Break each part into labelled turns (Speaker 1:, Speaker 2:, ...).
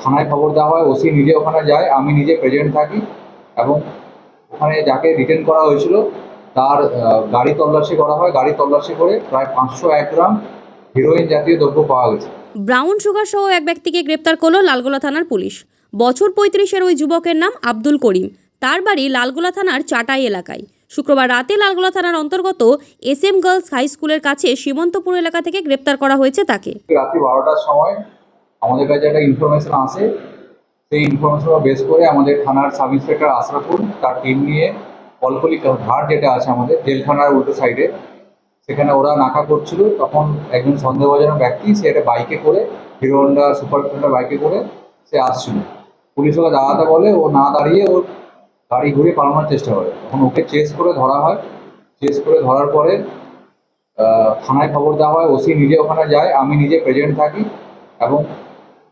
Speaker 1: থানায় খবর দেওয়া হয় ওসি নিজে ওখানে যায় আমি নিজে প্রেজেন্ট থাকি এবং ওখানে যাকে রিটেন করা হয়েছিল তার গাড়ি তল্লাশি করা হয় গাড়ি তল্লাশি করে প্রায় পাঁচশো এক গ্রাম হিরোইন জাতীয় দ্রব্য পাওয়া গেছে।
Speaker 2: ব্রাউন সুগার সহ এক ব্যক্তিকে গ্রেপ্তার করল লালগোলা থানার পুলিশ। বছর পঁয়ত্রিশের ওই যুবকের নাম আব্দুল করিম। তার বাড়ি লালগোলা থানার চাটাই এলাকায়। শুক্রবার রাতে লালগোলা থানার অন্তর্গত এস এম গার্লস হাই স্কুলের কাছে সীমন্তপুর এলাকা থেকে গ্রেপ্তার করা হয়েছে তাকে।
Speaker 1: রাত্রি বারোটার সময় আমাদের কাছে একটা ইনফরমেশন আসে। সেই ইনফরমেশন বেস করে আমাদের থানার সাব ইন্সপেক্টর আশরাফুল তার টিম নিয়ে কলকলি ঘাট যেটা আছে আমাদের, জেলখানার উল্টো সাইডে সেখানে ওরা নাকা করছিল। তখন একজন সন্দেহভাজন ব্যক্তি, সে একটা বাইকে করে হিরো হন্ডা সুপার স্প্লেন্ডার বাইকে করে সে আসছিল। পুলিশ ওকে দাঁড়াতে বলে, ও না দাঁড়িয়ে ওর গাড়ি ঘুরে পালানোর চেষ্টা করে। তখন ওকে চেস করে ধরা হয়। চেস করে ধরার পরে থানায় খবর দেওয়া হয়, ওসি নিজে ওখানে যায়, আমি নিজে প্রেজেন্ট থাকি এবং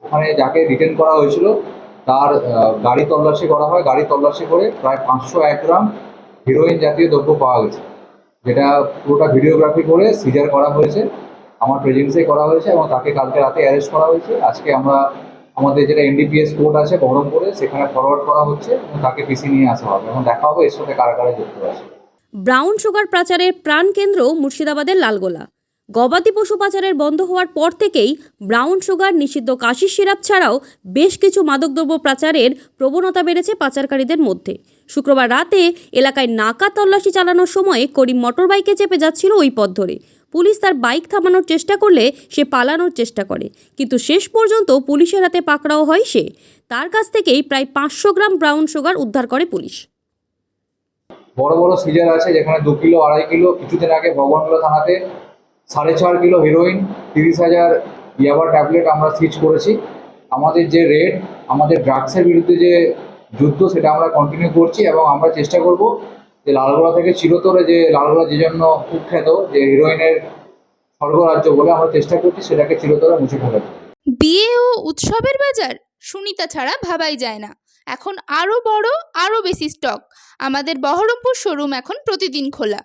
Speaker 1: ওখানে যাকে রিটেন করা হয়েছিল, তার গাড়ি তল্লাশি করা হয়। গাড়ি তল্লাশি করে প্রায় পাঁচশো এক গ্রাম হিরোইন জাতীয় দ্রব্য পাওয়া গেছে। যেটা পুরোটা ভিডিওগ্রাফি করে সিজার করা হয়েছে, আমার প্রেজেন্সে করা হয়েছে এবং তাকে কালকে রাতে অ্যারেস্ট করা হয়েছে। আজকে আমরা, আমাদের যেটা এনডিপিএস কোর্ট আছে বহরমপুরে, সেখানে ফরওয়ার্ড করা হচ্ছে এবং তাকে পিসি নিয়ে আসা হবে। এবং দেখা হবে এর সাথে কারা কারা যুক্ত আছে।
Speaker 2: ব্রাউন সুগার পাচারের প্রাণকেন্দ্র মুর্শিদাবাদের লালগোলা। গবাদি পশু পাচারের বন্ধ হওয়ার পর থেকেই ব্রাউন সুগার, নিষিদ্ধ কাশির সিরাপ ছাড়াও বেশ কিছু মাদকদ্রব্য পাচারের প্রবণতা বেড়েছে পাচারকারীদের মধ্যে। শুক্রবার রাতে এলাকায় নাকা তল্লাশি চালানোর সময় করিম মোটরবাইকে চেপে যাচ্ছিল ওই পথ ধরে। পুলিশ তার বাইক থামানোর চেষ্টা করলে সে পালানোর চেষ্টা করে, কিন্তু শেষ পর্যন্ত পুলিশের হাতে পাকড়াও হয় সে। তার কাছ থেকেই প্রায় পাঁচশো গ্রাম ব্রাউন সুগার উদ্ধার করে পুলিশ।
Speaker 1: বড় বড় সিজার আছে যেখানে দু কিলো, আড়াই কিলো, কিছুদিন আগে ভগবানগোলা থানাতে সাড়ে চার কিলো হিরোইন তিরিশ হাজার ইয়াবা ট্যাবলেট আমরা সিজ করেছি। আমাদের যে রেড আমাদের ড্রাগসের বিরুদ্ধে যে যুদ্ধ, সেটা আমরা কন্টিনিউ করছি এবং আমরা চেষ্টা করব যে লালগোলা থেকে চিরতরে যে লালগোলা যে জন্য কুখ্যাত যে হিরোইনের স্বর্গরাজ্য বলে আমরা চেষ্টা করছি, সেটাকে চিরতরে মুছে ফেলার
Speaker 3: বিয়ে ও উৎসবের বাজার সুনিতা ছাড়া ভাবাই যায় না। এখন আরও বড় আরও বেশি স্টক আমাদের বহরমপুর শোরুম এখন প্রতিদিন খোলা।